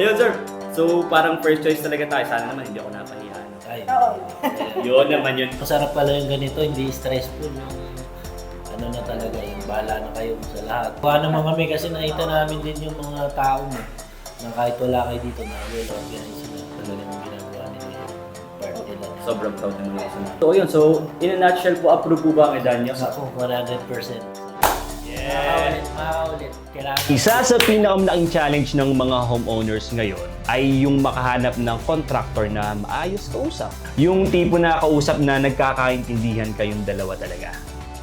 Ayun, sir. So, parang first choice talaga tayo. Sana naman hindi ako napahiya. no? Ay, Oo. Yun naman yun. Masarap pala yung ganito, hindi stressful. Yung ano na talaga, yung bahala na kayo sa lahat. Kuha naman kami kasi nakita namin din yung mga tao mo na kahit wala kayo dito na well organized sila. Talaga yung ginagawa nila yung part nila. Sobrang proud na mga isa. So, yun. So, in a nutshell po, approve po ba ang Edanyo? Ako, 100%. Yeah. Makaulit, makaulit. Kailangan. Isa sa pinakamalaking challenge ng mga homeowners ngayon ay yung makahanap ng contractor na maayos kausap. Yung tipo na kausap na nagkakaintindihan kayong dalawa talaga.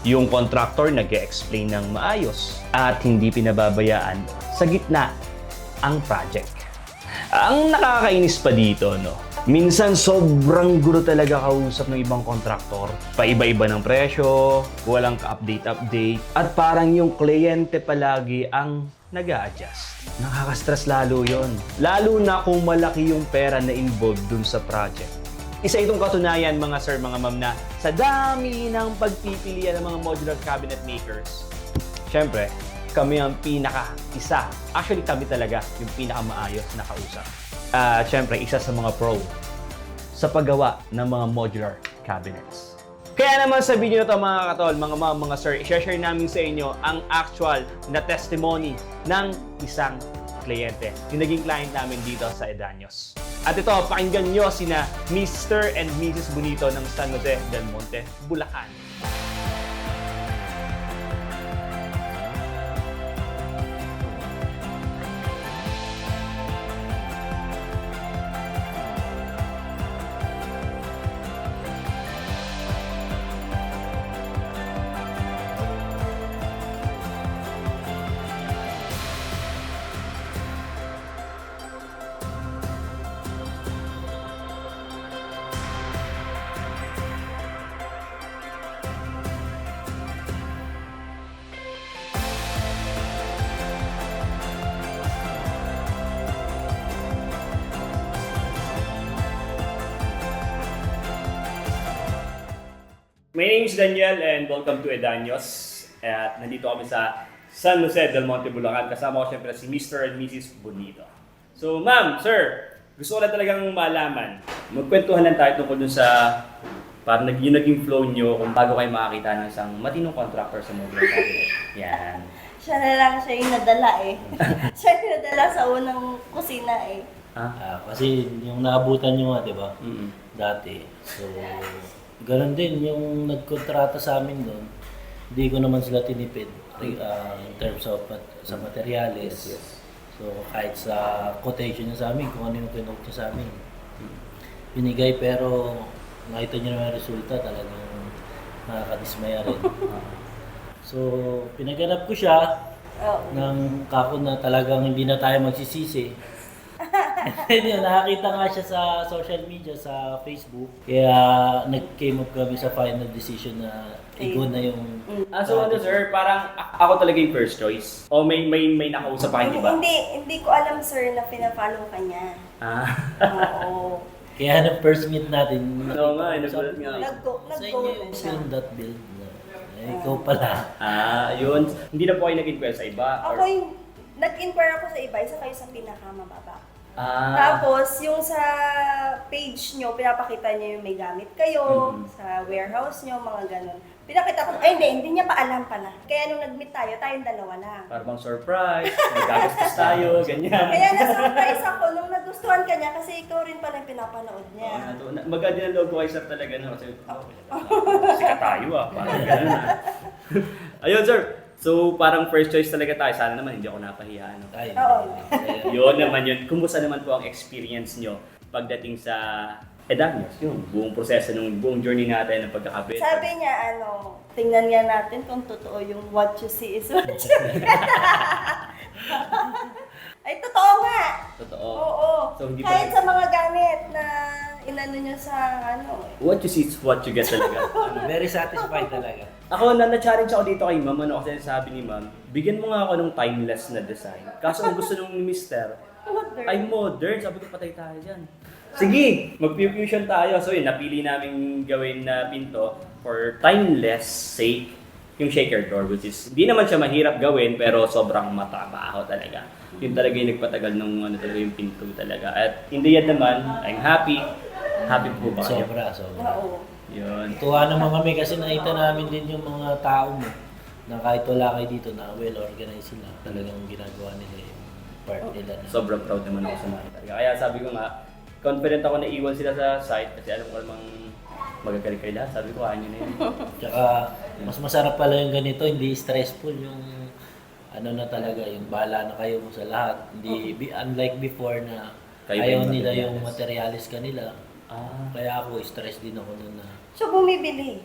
Yung contractor nag explain ng maayos at hindi pinababayaan sa gitna ang project. Ang nakakainis pa dito, no? Minsan sobrang gulo talaga kausap ng ibang kontraktor. Paiba-iba ng presyo, walang ka-update-update, at parang yung kliyente palagi ang nag adjust Nakaka-stress lalo yon. Lalo na kung malaki yung pera na involved dun sa project. Isa itong katunayan mga sir, mga ma'am na sa dami ng pagpipilian ng mga modular cabinet makers, syempre, kami ang pinaka isa. Actually, kami talaga yung pinaka maayos na kausap. Ah, syempre, isa sa mga pro sa paggawa ng mga modular cabinets. Kaya naman sa video na to mga katol, mga ma'am, mga sir, i-share namin sa inyo ang actual na testimony ng isang kliyente. Yung naging client namin dito sa Edanios. At ito, pakinggan nyo sina Mr. and Mrs. Bonito ng San Jose del Monte, Bulacan. My name is Daniel and welcome to Edanios. At nandito kami sa San Jose del Monte, Bulacan. Kasama ko siyempre si Mr. and Mrs. Bonito. So, ma'am, sir, gusto ko lang talagang malaman. Magkwentuhan lang tayo tungkol dun sa parang nag, yung naging flow nyo kung bago kayo makakita ng isang matinong contractor sa modular cabinet. Yan. Siya na lang siya yung nadala eh. siya yung nadala sa unang kusina eh. Ah, kasi yung naabutan nyo nga, di ba? Mm-mm. Dati. So, ganun din yung nagkontrata sa amin doon. Hindi ko naman sila tinipid ah, in terms of mat- sa materyales. Yes, yes. So, kahit sa quotation niya sa amin, kung ano yung quote niya sa amin, binigay pero nakita niyo naman yung resulta, talagang nakakadismaya rin. so, pinaganap ko siya Oo. ng kako na talagang hindi na tayo magsisisi. And yun, nakakita nga siya sa social media, sa Facebook. Kaya nag-came up kami sa final decision na igo na yung... Ah, so ano sir, parang a- ako talaga yung first choice? O may may may nakausap pa hindi ba? Hindi, hindi ko alam sir na pina-follow ka niya. Ah. Oo. Kaya nung first meet natin, Oo nga, eh, nagulat nga. Nag-go, sa nag-go inyo na yung siya. film that build. na, Eh, ikaw pala. Ah, yun. Hindi na po kayo nag-inquire sa iba? Ako yung, nag-inquire ako sa iba, isa kayo sa pinakamababa. Ah. Tapos, yung sa page nyo, pinapakita nyo yung may gamit kayo, Mhm. sa warehouse nyo, mga ganun. Pinakita ko, ay hindi, hindi niya pa alam pala. Kaya nung nag-meet tayo, tayong dalawa lang. Para bang surprise, magagastos tayo, ganyan. Kaya na-surprise ako nung nagustuhan ka niya kasi ikaw rin pala yung pinapanood niya. Oo, na- Maganda na loob ko kay sir talaga no? Kasi, oh, sikat tayo ah, parang ganun ah. Ayun sir, so parang first choice talaga tayo. Sana naman hindi ako napahiya. No? Ay, Oo. kaya- Yun naman yun. Kumusta naman po ang experience nyo pagdating sa Edanios? Yung buong proseso, ng buong journey natin ng pagkakabit. Sabi niya, ano, tingnan nga natin kung totoo yung what you see is what you get. Ay, totoo nga. Totoo. Oo. So, hindi pa- Kahit sa mga gamit na inano niya sa ano. eh. What you see is what you get talaga. Ano? Very satisfied talaga. Ako, na na-challenge ako dito kay ma'am, ano kasi sabi ni ma'am, bigyan mo nga ako ng timeless na design. Kaso ang gusto nung ni mister, Modern. ay modern. Sabi ko, patay tayo dyan. Sige, mag-fusion tayo. So yun, napili namin gawin na pinto for timeless sake. yung shaker door which is hindi naman siya mahirap gawin pero sobrang matabaho talaga. Yun talaga yung nagpatagal nung ano talaga yung pinto talaga. At in the end naman, I'm happy. Happy po ba kayo? Sobra, sobra. Oo. Yun. Tuwa naman kami kasi nakita namin din yung mga tao mo na kahit wala kayo dito na well organized sila. Talagang ginagawa nila yung part nila. Na. Sobrang proud naman ako sa mga talaga. Kaya sabi ko nga, confident ako na iwan sila sa site kasi alam ko namang magagaling kayo lahat. Sabi ko, nyo na yun. Tsaka mas masarap pala yung ganito, hindi stressful yung ano na talaga, yung bala na kayo sa lahat. Hindi, unlike before na Kayo ayaw nila yung materialis kanila. Ah. Kaya ako, stress din ako nun na So, bumibili.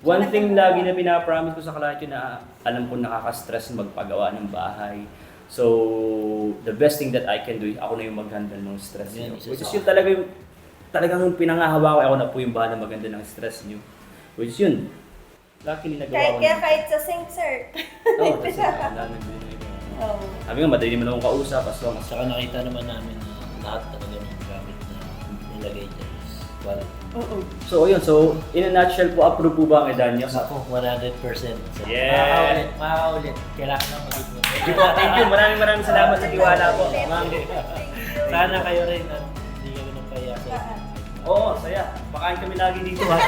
One thing lagi na pinapromise ko sa kalahati na alam ko nakaka-stress magpagawa ng bahay. So, the best thing that I can do, ako na yung mag-handle ng stress Yan, niyo. isa Which is sa- yung talaga yung, talagang yung pinangahawa ko, ako na po yung bahala maganda ng stress niyo. Which is yun. Luckily nagawa Kahit, ko kaya na. kahit sa sink, sir. Oo, kasi ang dami na yun. Oo. Sabi nga, madali naman akong kausap as long as Saka nakita naman namin na lahat talaga ng nilagay dyan. Mm-mm. So, yun. So, in a nutshell po, approve po ba ang Edanyos? Ako, 100%. So, Yes. Makakaulit, makakaulit. Kailangan na you po. Thank you. Maraming maraming salamat sa tiwala po. Ma'am. Sana kayo rin at hindi kami nagkaya sa Oo, saya. Pakain kami lagi dito ha.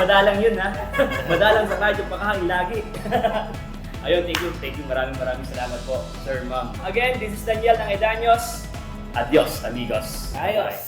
Madalang yun ha. Madalang sa kahit yung pakain lagi. Ayun, thank you. Thank you. Maraming maraming salamat po, Sir Ma'am. Again, this is Daniel ng Edanyos. Adios, amigos. Ayos.